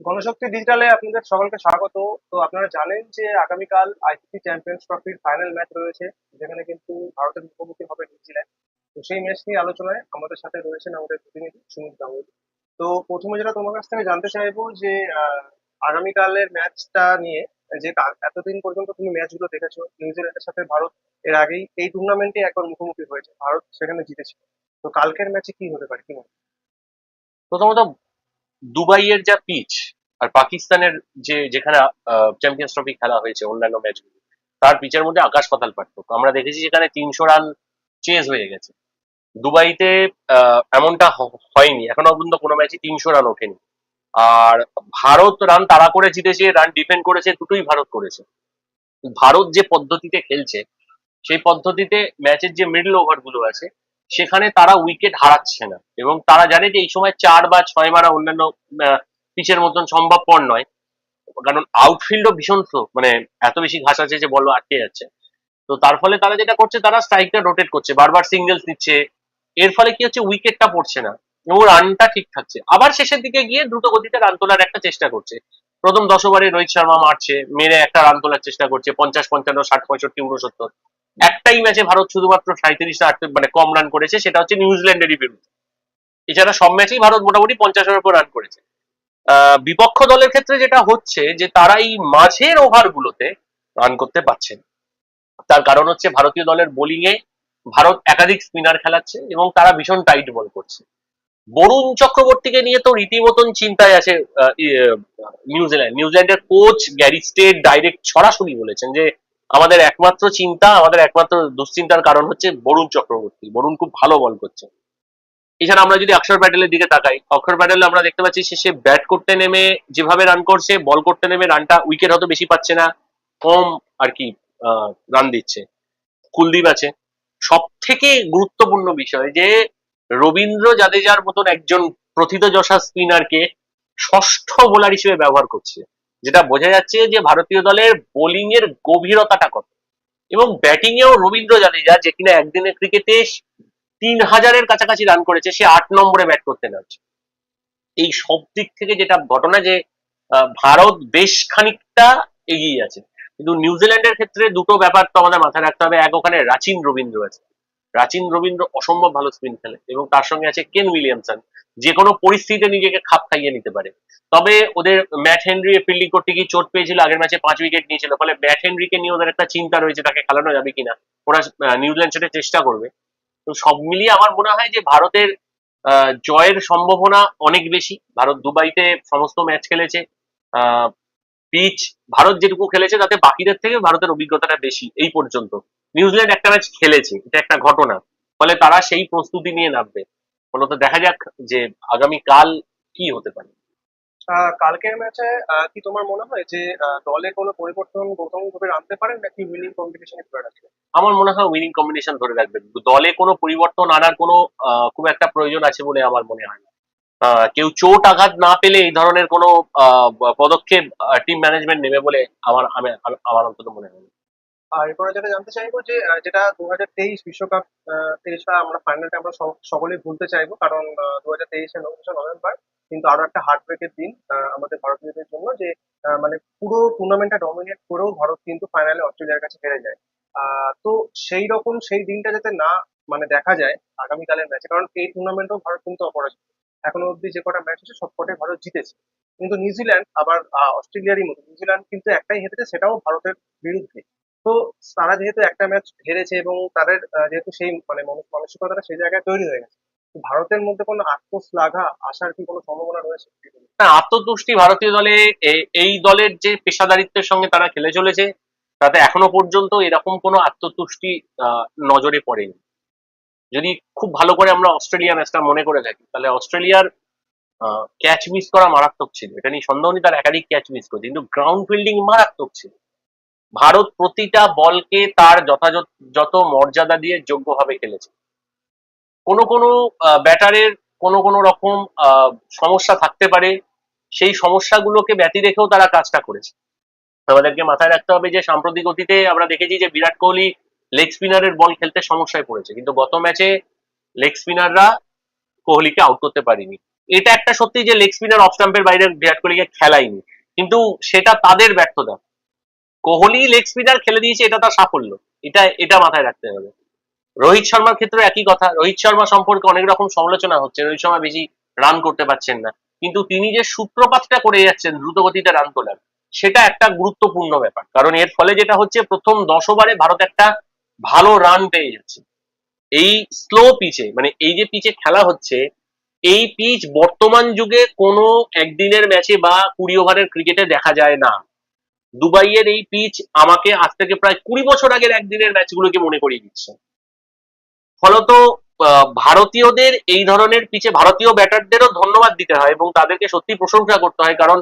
গণশক্তি ডিজিটালে আপনাদের সকলকে স্বাগত। তো আপনারা জানেন যে আগামীকাল আইসিসি চ্যাম্পিয়ন্স ট্রফির ফাইনাল ম্যাচ রয়েছে, যেখানে কিন্তু ভারতের মুখোমুখি হবে নিউজিল্যান্ড। তো সেই ম্যাচ নিয়ে আলোচনায় আমাদের সাথে রয়েছেন আমাদের প্রতিনিধি সুনীল গাঙ্গুলি। তো প্রথমে যেটা তোমার কাছ থেকে জানতে চাইব যে আগামীকালের ম্যাচটা নিয়ে যে এতদিন পর্যন্ত তুমি ম্যাচগুলো দেখেছ, নিউজিল্যান্ডের সাথে ভারত এর আগেই এই টুর্নামেন্টে একবার মুখোমুখি হয়েছে, ভারত সেখানে জিতেছে তো কালকের ম্যাচে কি হতে পারে, কি মনে প্রথমত দুবাইয়ের যা পিচ আর পাকিস্তানের যে, যেখানে চ্যাম্পিয়ন্স ট্রফি খেলা হয়েছে, অন্যান্য ম্যাচগুলো তার পিচের মধ্যে আকাশ পাতাল পার্থক্য। আমরা দেখেছি যেখানে তিনশো রান চেজ হয়ে গেছে। দুবাইতে এমনটা হয়নি। এখনও পর্যন্ত কোনো ম্যাচে তিনশো রান ওঠেনি। আর ভারত রান তাড়া করে জিতেছে রান ডিফেন্ড করেছে, দুটোই ভারত করেছে। ভারত যে পদ্ধতিতে খেলছে, সেই পদ্ধতিতে ম্যাচের যে মিডল ওভারগুলো আছে সেখানে তারা উইকেট হারাচ্ছে না। এবং তারা জানে যে এই সময় চার বা ছয় মারা অন্যান্য পিচের মতন সম্ভবপর নয়। কারণ আউটফিল্ডও ভীষণ স্লো মানে এত বেশি ঘাস আছে যে বল আটকে যাচ্ছে। তো তার ফলে তারা যেটা করছে, তারা স্ট্রাইকটা রোটেট করছে, বারবার সিঙ্গেলস দিচ্ছে। এর ফলে কি হচ্ছে উইকেটটা পড়ছে না। এবং রানটা ঠিক থাকছে। আবার শেষের দিকে গিয়ে দ্রুত গতিতে রান তোলার একটা চেষ্টা করছে। প্রথম দশ ওভারে রোহিত শর্মা মারছে, মেরে একটা রান তোলার চেষ্টা করছে, পঞ্চাশ, পঞ্চান্ন, ষাট, পঁয়ষট্টি উনসত্তর একটাই ম্যাচে ভারত শুধুমাত্র সাঁত্রিশ মানে কম রান করেছে সেটা হচ্ছে নিউজিল্যান্ডেরই বিরুদ্ধে এছাড়া সব ম্যাচেই ভারত মোটামুটি পঞ্চাশের উপর রান করেছে। বিপক্ষ দলের ক্ষেত্রে যেটা হচ্ছে যে তারা এই মাঝের ওভার গুলোতে রান করতে পারছেন তার কারণ হচ্ছে ভারতীয় দলের বোলিং এ ভারত একাধিক স্পিনার খেলাচ্ছে এবং তারা ভীষণ টাইট বল করছে। বরুণ চক্রবর্তীকে নিয়ে তো রীতিমতন চিন্তায় আছে ইয়ে, নিউজিল্যান্ড। নিউজিল্যান্ডের কোচ গ্যারি স্টেট ডাইরেক্ট সরাসরি বলেছেন যে আমাদের একমাত্র চিন্তা, আমাদের একমাত্র দুশ্চিন্তার কারণ হচ্ছে বরুণ চক্রবর্তী। বরুণ খুব ভালো বল করছে। এছাড়া আমরা যদি অক্ষর প্যাটেলের দিকে তাকাই, অক্ষর প্যাটেল আমরা দেখতে পাচ্ছি সে- ব্যাট করতে নেমে যেভাবে রান করছে বল করতে নেমে রানটা উইকেট হয়তো বেশি পাচ্ছে না, কম আর কি রান দিচ্ছে। কুলদীপ আছে। সব থেকে গুরুত্বপূর্ণ বিষয় যে, রবীন্দ্র জাদেজার মতন একজন প্রথিতযশা স্পিনারকে ষষ্ঠ বোলার হিসেবে ব্যবহার করছে। যেটা বোঝা যাচ্ছে যে ভারতীয় দলের বোলিং এর গভীরতাটা কত। এবং ব্যাটিং এও রবীন্দ্র জাদেজা, যে কিনা একদিনের ক্রিকেটে তিন হাজারের কাছাকাছি রান করেছে, সে আট নম্বরে ব্যাট করতে নামছে এই সব দিক থেকে যেটা ঘটনা যে ভারত বেশ খানিকটা এগিয়ে আছে। কিন্তু নিউজিল্যান্ডের ক্ষেত্রে দুটো ব্যাপার তো আমাদের মাথায় রাখতে হবে। এক ওখানে রাচিন রবীন্দ্র আছে রাচিন রবীন্দ্র অসম্ভব ভালো স্পিন খেলে এবং তার সঙ্গে আছে কেন উইলিয়ামসন। যে কোনো পরিস্থিতিতে নিজেকে খাপ খাইয়ে নিতে পারে। তবে ওদের ম্যাট হেনরি ফিল্ডিং করতে গিয়ে চোট পেয়েছিল, আগের ম্যাচে পাঁচ উইকেট নিয়েছিল। ফলে ম্যাট হেনরিকে নিয়ে ওদের একটা চিন্তা রয়েছে, তাকে খেলানো যাবে কিনা। ওরা নিউজিল্যান্ড সেটা চেষ্টা করবে। তো সব মিলিয়ে আমার মনে হয় যে ভারতের জয়ের সম্ভাবনা অনেক বেশি। ভারত দুবাইতে সমস্ত ম্যাচ খেলেছে। পিচ ভারত যেটুকু খেলেছে, তাতে বাকিদের থেকে ভারতের অভিজ্ঞতাটা বেশি, এই পর্যন্ত। নিউজিল্যান্ড একটা ম্যাচ খেলেছে এটা একটা ঘটনা। ফলে তারা সেই প্রস্তুতি নিয়ে নামবে। ফলত দেখা যাক যে আগামী কাল কি হতে পারে। কালকের ম্যাচে কি তোমার মনে হয় যে দলে কোনো পরিবর্তন গৌতম গম্ভীর আনতে পারেন নাকি উইনিং কম্পিটিশনে ধরে রাখবে আমার মনে হয় উইনিং কম্বিনেশন ধরে রাখবে দলে কোনো পরিবর্তন আনার কোনো খুব একটা প্রয়োজন আছে বলে আমার মনে হয় না। আহ, কেউ চোট আঘাত না পেলে এই ধরনের কোনো পদক্ষেপ টিম ম্যানেজমেন্ট নেবে বলে আমার আমি আমি- আমার অন্তত মনে হয়। আর এরপরে যেটা জানতে চাইব যে আহ, যেটা তেইশ বিশ্বকাপ আহ, তেইশটা আমরা ফাইনালটা আমরা সকলেই ভুলতে চাইব। কারণ দু হাজার তেইশে নভেম্বর কিন্তু আরও একটা হার্ট ব্রেকের দিন আমাদের ভারতীয়দের জন্য যে মানে পুরো টুর্নামেন্টটা ডমিনেট করেও ভারত কিন্তু ফাইনালে অস্ট্রেলিয়ার কাছে হেরে যায়। তো সেই রকম সেই দিনটা যাতে না মানে দেখা যায় আগামীকালের ম্যাচে কারণ এই টুর্নামেন্টেও ভারত কিন্তু অপরাজিত। এখনও অব্দি যে কটা ম্যাচ হচ্ছে সবকটাই ভারত জিতেছে। কিন্তু নিউজিল্যান্ড আবার অস্ট্রেলিয়ারই মতো। নিউজিল্যান্ড কিন্তু একটাই হেরেছে সেটাও ভারতের বিরুদ্ধে। তো তারা যেহেতু একটা ম্যাচ হেরেছে এবং তাদের যেহেতু সেই মানে মানসিকতাটা সেই জায়গায় তৈরি হয়ে গেছে ভারতের মধ্যে কোনো আত্মশ্লাঘা আসার কি কোনো সম্ভাবনা রয়েছে? না, আত্মতুষ্টি ভারতীয় দলে এই দলের যে পেশাদারিত্বের সঙ্গে তারা খেলে চলেছে, তাতে এখনও পর্যন্ত এরকম কোনো আত্মতুষ্টি নজরে পড়েনি। যদি খুব ভালো করে আমরা অস্ট্রেলিয়া ম্যাচটা মনে করে থাকি, তাহলে অস্ট্রেলিয়ার ক্যাচ মিস করা মারাত্মক ছিল। এটা নিয়ে সন্দেহ নেই, তার একাধিক ক্যাচ মিস করেছে, কিন্তু গ্রাউন্ড ফিল্ডিং মারাত্মক ছিল। ভারত প্রতিটা বলকে তার যথাযথ, যত মর্যাদা দিয়ে যোগ্যভাবে খেলেছে। কোনো কোনো ব্যাটারের কোনো কোনো রকম সমস্যা থাকতে পারে, সেই সমস্যাগুলোকে ব্যতি রেখেও তারা কাজটা করেছে। আমাদেরকে মাথায় রাখতে হবে যে সাম্প্রতিক অতীতে আমরা দেখেছি যে বিরাট কোহলি লেগ স্পিনারের বল খেলতে সমস্যায় পড়েছে। কিন্তু গত ম্যাচে লেগ স্পিনাররা কোহলিকে আউট করতে পারেনি। এটা একটা সত্যি যে লেগ স্পিনার অফ স্টাম্পের বাইরে বিরাট কোহলিকে খেলায়নি। কিন্তু সেটা তাদের ব্যর্থতা। কোহলি লেগ স্পিনার খেলে দিয়েছে, এটা তার সাফল্য। এটা এটা মাথায় রাখতে হবে। রোহিত শর্মার ক্ষেত্রে একই কথা। রোহিত শর্মা সম্পর্কে অনেক রকম সমালোচনা হচ্ছে, রোহিত শর্মা বেশি রান করতে পারছেন না। কিন্তু তিনি যে সূত্রপাতটা করে যাচ্ছেন দ্রুত গতিতে রান তোলার, সেটা একটা গুরুত্বপূর্ণ ব্যাপার। কারণ এর ফলে যেটা হচ্ছে, প্রথম দশ ওভারে ভারত একটা ভালো রান পেয়ে যাচ্ছে। এই স্লো পিচে মানে এই যে পিচে খেলা হচ্ছে, এই পিচ বর্তমান যুগে কোনো একদিনের ম্যাচে বা কুড়ি ওভারের ক্রিকেটে দেখা যায় না। দুবাইয়ের এই পিচ আমাকে আজ থেকে প্রায় কুড়ি বছর আগের একদিনের ম্যাচগুলোকে মনে করিয়ে দিচ্ছে। ফলত ভারতীয়দের এই ধরনের পিচে ভারতীয় ব্যাটারদেরও ধন্যবাদ দিতে হয় এবং তাদেরকে সত্যি প্রশংসা করতে হয় কারণ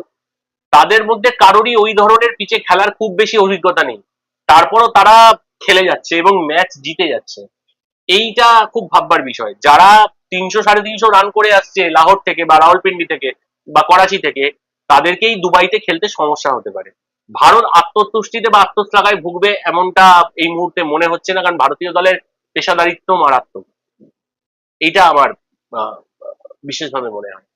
তাদের মধ্যে কারোরই ওই ধরনের পিচে খেলার খুব বেশি অভিজ্ঞতা নেই। তারপরও তারা খেলে যাচ্ছে এবং ম্যাচ জিতে যাচ্ছে। এইটা খুব ভাববার বিষয়। যারা তিনশো সাড়ে তিনশো রান করে আসছে লাহোর থেকে বা রাওয়ালপিন্ডি থেকে বা করাচি থেকে, তাদেরকেই দুবাইতে খেলতে সমস্যা হতে পারে। ভারত আত্মতুষ্টিতে বা আত্মশ্লাঘায় ভুগবে এমনটা এই মুহূর্তে মনে হচ্ছে না, কারণ ভারতীয় দলের পেশাদারিত্ব মারাত্মক। এইটা আমার বিশেষভাবে মনে হয়।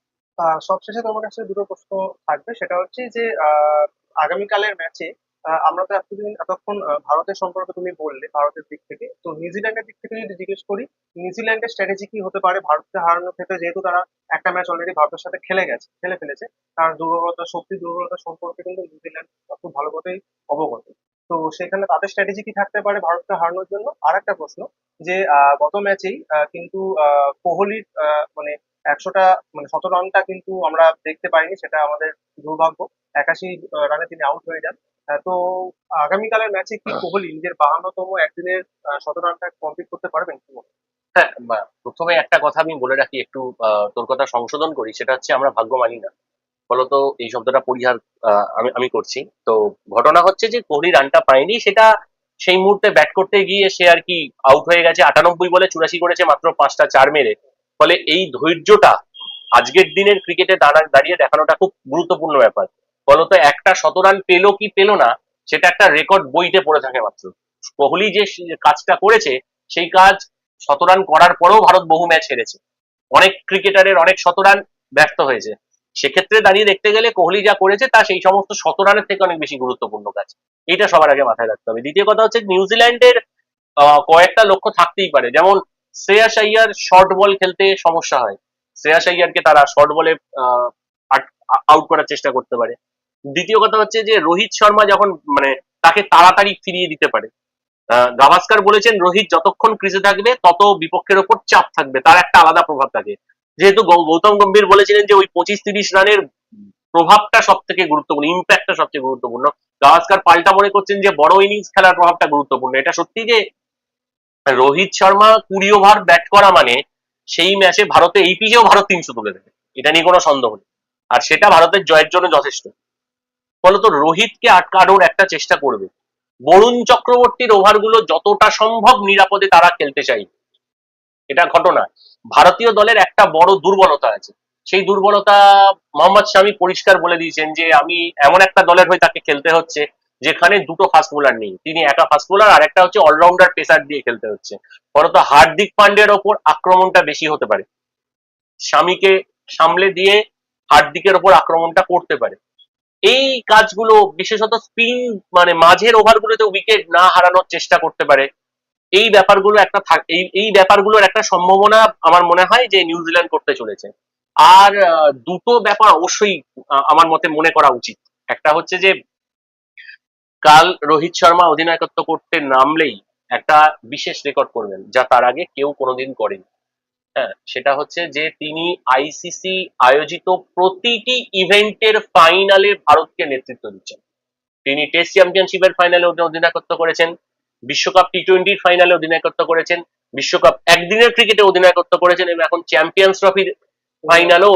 সবশেষে তোমার কাছে দুটো প্রশ্ন থাকবে। সেটা হচ্ছে যে আগামীকালের ম্যাচে আমরা তো এতদিন, এতক্ষণ ভারতের সম্পর্কে তুমি বললে, ভারতের দিক থেকে। তো নিউজিল্যান্ডের দিক থেকে যদি জিজ্ঞেস করি, নিউজিল্যান্ডের স্ট্র্যাটেজি কি হতে পারে? ভারতকে হারানোর ক্ষেত্রে যেহেতু তারা একটা ম্যাচ অলরেডি ভারতের সাথে খেলে গেছে, খেলে ফেলেছে, তার দুর্বলতা, শক্তি দুর্বলতা সম্পর্কে কিন্তু নিউজিল্যান্ড খুব ভালো করেই অবগত। তো সেখানে তাদের স্ট্র্যাটেজি কি থাকতে পারে ভারতকে হারানোর জন্য? আর একটা প্রশ্ন, যে গত ম্যাচেই কিন্তু কোহলির মানে একশোটা মানে শত রানটা কিন্তু আমরা দেখতে পাইনি, সেটা আমাদের দুর্ভাগ্য। একাশি রানে তিনি আউট হয়ে যান। তো আগামীকালের ম্যাচে কি কোহলি নিজের বাহান্নতম একদিনের শত রানটা কমপ্লিট করতে পারবেন কি মনে হ্যাঁ? প্রথমে একটা কথা আমি বলে রাখি একটু তোর কথা সংশোধন করি সেটা হচ্ছে আমরা ভাগ্য মানি না। ফলত এই শব্দটা পরিহার আমি আমি করছি। তো ঘটনা হচ্ছে যে কোহলি রানটা পায়নি সেটা সেই মুহূর্তে ব্যাট করতে গিয়ে সে আর কি আউট হয়ে গেছে আটানব্বই বলে চুরাশি করেছে মাত্র পাঁচটা চার মেরে। ফলে এই ধৈর্যটা আজকের দিনের ক্রিকেটে দাঁড়া- দাঁড়িয়ে দেখানোটা খুব গুরুত্বপূর্ণ ব্যাপার। ফলত একটা শত রান পেল কি পেল না, সেটা একটা রেকর্ড বইতে পড়ে থাকে মাত্র। কোহলি যে কাজটা করেছে, সেই কাজ শত রান করার পরেও ভারত বহু ম্যাচ হেরেছে। অনেক ক্রিকেটারের অনেক শত রান ব্যর্থ হয়েছে। সেক্ষেত্রে দাঁড়িয়ে দেখতে গেলে কোহলি যা করেছে, তা সেই সমস্ত শত রানের থেকে অনেক বেশি গুরুত্বপূর্ণ কাজ। এটা সবার আগে মাথায় রাখতে হবে। দ্বিতীয় কথা হচ্ছে নিউজিল্যান্ডের কয়েকটা লক্ষ্য থাকতেই পারে। যেমন শ্রেয়াস আইয়ার শর্ট বল খেলতে সমস্যা হয়। শ্রেয়াস আইয়ারকে তারা শর্ট বলে আউট করার চেষ্টা করতে পারে। দ্বিতীয় কথা হচ্ছে যে রোহিত শর্মা যখন মানে তাকে তাড়াতাড়ি ফিরিয়ে দিতে পারে গাভাস্কার বলেছেন রোহিত যতক্ষণ ক্রিজে থাকবে, তত বিপক্ষের ওপর চাপ থাকবে, তার একটা আলাদা প্রভাব থাকে। যেহেতু গৌতম গম্ভীর বলেছিলেন যে ওই পঁচিশ তিরিশ রানের প্রভাবটা সব থেকে গুরুত্বপূর্ণ ইম্প্যাক্টটা সবচেয়ে গুরুত্বপূর্ণ। গাভাস্কার পাল্টা মনে করছেন যে বড় ইনিংস খেলার প্রভাবটা গুরুত্বপূর্ণ। এটা সত্যি যে রোহিত শর্মা কুড়ি ওভার ব্যাট করা মানে সেই ম্যাচে ভারতে, এই পিচেও ভারত তিনশো তুলে দেবে। এটা নিয়ে কোনো সন্দেহ নেই। আর সেটা ভারতের জয়ের জন্য যথেষ্ট। ফলত রোহিতকে আটকানোর একটা চেষ্টা করবে। বরুণ চক্রবর্তীর ওভারগুলো যতটা সম্ভব নিরাপদে তারা খেলতে চাইবে। এটা ঘটনা। ভারতীয় দলের একটা বড় দুর্বলতা আছে। সেই দুর্বলতা মোহাম্মদ শামি পরিষ্কার বলে দিয়েছেন যে, আমি এমন একটা দলের হয়ে তাকে খেলতে হচ্ছে যেখানে দুটো ফাস্ট বোলার নেই। তিনি একা ফাস্ট বোলার আর একটা হচ্ছে অলরাউন্ডার পেসার দিয়ে খেলতে হচ্ছে। ফলত হার্দিক পান্ডের ওপর আক্রমণটা বেশি হতে পারে। স্বামীকে সামলে দিয়ে হার্দিকের ওপর আক্রমণটা করতে পারে। এই কাজগুলো, বিশেষত স্পিন মানে মাঝের ওভারগুলোতে উইকেট না হারানোর চেষ্টা করতে পারে। এই ব্যাপারগুলো একটা এই এই ব্যাপারগুলোর একটা সম্ভাবনা আমার মনে হয় যে নিউজিল্যান্ড করতে চলেছে। আর দুটো ব্যাপার অবশ্যই আমার মতে মনে করা উচিত। একটা হচ্ছে যে, কাল রোহিত শর্মা অধিনায়কত্ব করতে নামলেই একটা বিশেষ রেকর্ড করবেন, যা তার আগে কেউ কোনোদিন করেনি। হ্যাঁ সেটা হচ্ছে যে তিনি আইসিসি আয়োজিত প্রতিটি ইভেন্টের ফাইনালে ভারতকে নেতৃত্ব দিচ্ছেন। তিনি টেস্ট চ্যাম্পিয়নশিপের ফাইনালে অধিনায়কত্ব করেছেন, বিশ্বকাপ টি টোয়েন্টির ফাইনালে অধিনায়কত্ব করেছেন, বিশ্বকাপ একদিনের ক্রিকেটে অধিনায়কত্ব করেছেন এবং এখন চ্যাম্পিয়ন্স ট্রফির ফাইনালেও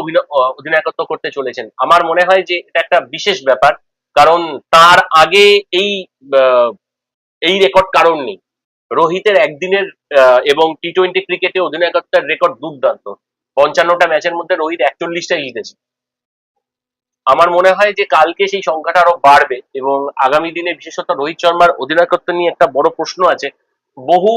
অধিনায়কত্ব করতে চলেছেন। আমার মনে হয় যে এটা একটা বিশেষ ব্যাপার, কারণ তার আগে এই এই রেকর্ড কারণ নেই। রোহিতের একদিনের এবং টি টোয়েন্টি ক্রিকেটে অধিনায়কত্বের রেকর্ড দুর্দান্ত। পঞ্চান্নটা ম্যাচের মধ্যে রোহিত একচল্লিশটা জিতেছে আমার মনে হয় যে কালকে সেই সংখ্যাটা আরও বাড়বে, এবং আগামী দিনে বিশেষত রোহিত শর্মার অধিনায়কত্ব নিয়ে একটা বড় প্রশ্ন আছে। বহু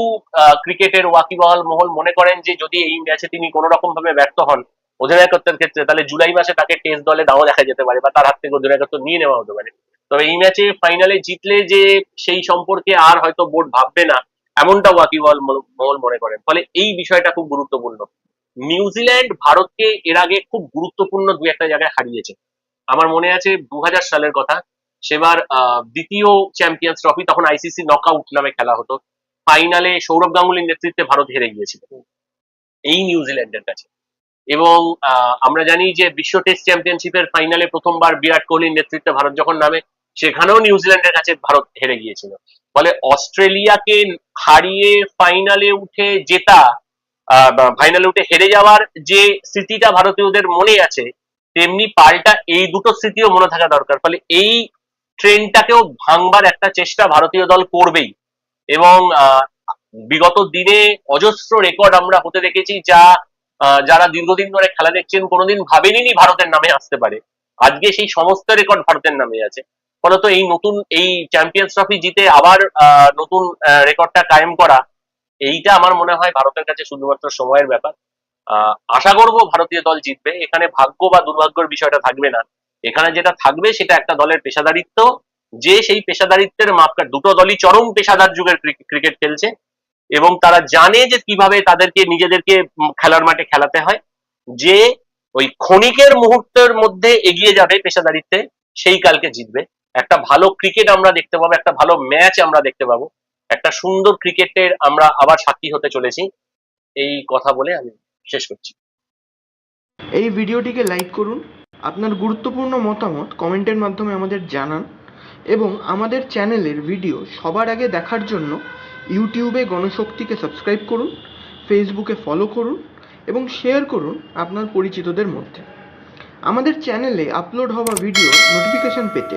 ক্রিকেটের ওয়াকিবহাল মহল মনে করেন যে যদি এই ম্যাচে তিনি কোনো রকম ভাবে ব্যর্থ হন অধিনায়কত্বের ক্ষেত্রে, তাহলে জুলাই মাসে তাকে টেস্ট দলে নাও দেখা যেতে পারে বা তার হাত থেকে অধিনায়কত্ব নিয়ে নেওয়া হতে পারে। তবে এই ম্যাচে ফাইনালে জিতলে যে সেই সম্পর্কে আর হয়তো বোর্ড ভাববে না এমনটা ওয়াকিবল মহল মনে করেন ফলে এই বিষয়টা খুব গুরুত্বপূর্ণ। নিউজিল্যান্ড ভারতকে এর আগে খুব গুরুত্বপূর্ণ দু একটা জায়গায় হারিয়েছে। আমার মনে আছে দু হাজার সালের কথা, সেবার দ্বিতীয় চ্যাম্পিয়ন্স ট্রফি তখন আইসিসি নকআউট নামে খেলা হতো। ফাইনালে সৌরভ গাঙ্গুলির নেতৃত্বে ভারত হেরে গিয়েছিল। এই নিউজিল্যান্ডের কাছে। এবং আমরা জানি যে বিশ্ব টেস্ট চ্যাম্পিয়নশিপের ফাইনালে প্রথমবার বিরাট কোহলির নেতৃত্বে ভারত যখন নামে সেখানেও নিউজিল্যান্ডের কাছে ভারত হেরে গিয়েছিল। ফলে অস্ট্রেলিয়াকে হারিয়ে ফাইনালে উঠে জেতা ফাইনালে উঠে হেরে যাওয়ার যে স্মৃতিটা ভারতীয়দের মনে আছে, তেমনি পাল্টা এই দুটো স্মৃতিও মনে থাকা দরকার। ফলে এই ট্রেনটাকেও ভাঙবার একটা চেষ্টা ভারতীয় দল করবেই। এবং বিগত দিনে অজস্র রেকর্ড আমরা হতে দেখেছি যা যারা দীর্ঘদিন ধরে খেলা দেখছেন, কোনোদিন ভাবেনি ভারতের নামে আসতে পারে। আজকে সেই সমস্ত রেকর্ড ভারতের নামে আছে। ফলত এই নতুন, এই চ্যাম্পিয়ন্স ট্রফি জিতে আবার নতুন রেকর্ডটা কায়েম করা, এইটা আমার মনে হয় ভারতের কাছে শুধুমাত্র সময়ের ব্যাপার। আশা করব ভারতীয় দল জিতবে। এখানে ভাগ্য বা দুর্ভাগ্যের বিষয়টা থাকবে না। এখানে যেটা থাকবে সেটা একটা দলের পেশাদারিত্ব। যে সেই পেশাদারিত্বের মাপকাঠ দুটো দলই চরম পেশাদার যুগের ক্রিকেট খেলছে এবং তারা জানে যে কীভাবে তাদেরকে, নিজেদেরকে খেলার মাঠে খেলাতে হয়। যে ওই ক্ষণিকের মুহূর্তের মধ্যে এগিয়ে যাবে পেশাদারিত্বে, সেই কালকে জিতবে। একটা ভালো ক্রিকেট আমরা দেখতে পাবো, একটা ভালো ম্যাচ আমরা দেখতে পাবো। একটা সুন্দর ক্রিকেটের আমরা আবার সাক্ষী হতে চলেছি। এই কথা বলে আমি শেষ করছি। এই ভিডিওটিকে লাইক করুন, আপনার গুরুত্বপূর্ণ মতামত কমেন্টের মাধ্যমে আমাদের জানান এবং আমাদের চ্যানেলের ভিডিও সবার আগে দেখার জন্য ইউটিউবে গণশক্তিকে সাবস্ক্রাইব করুন ফেসবুকে ফলো করুন এবং শেয়ার করুন আপনার পরিচিতদের মধ্যে। আমাদের চ্যানেলে আপলোড হওয়া ভিডিও নোটিফিকেশন পেতে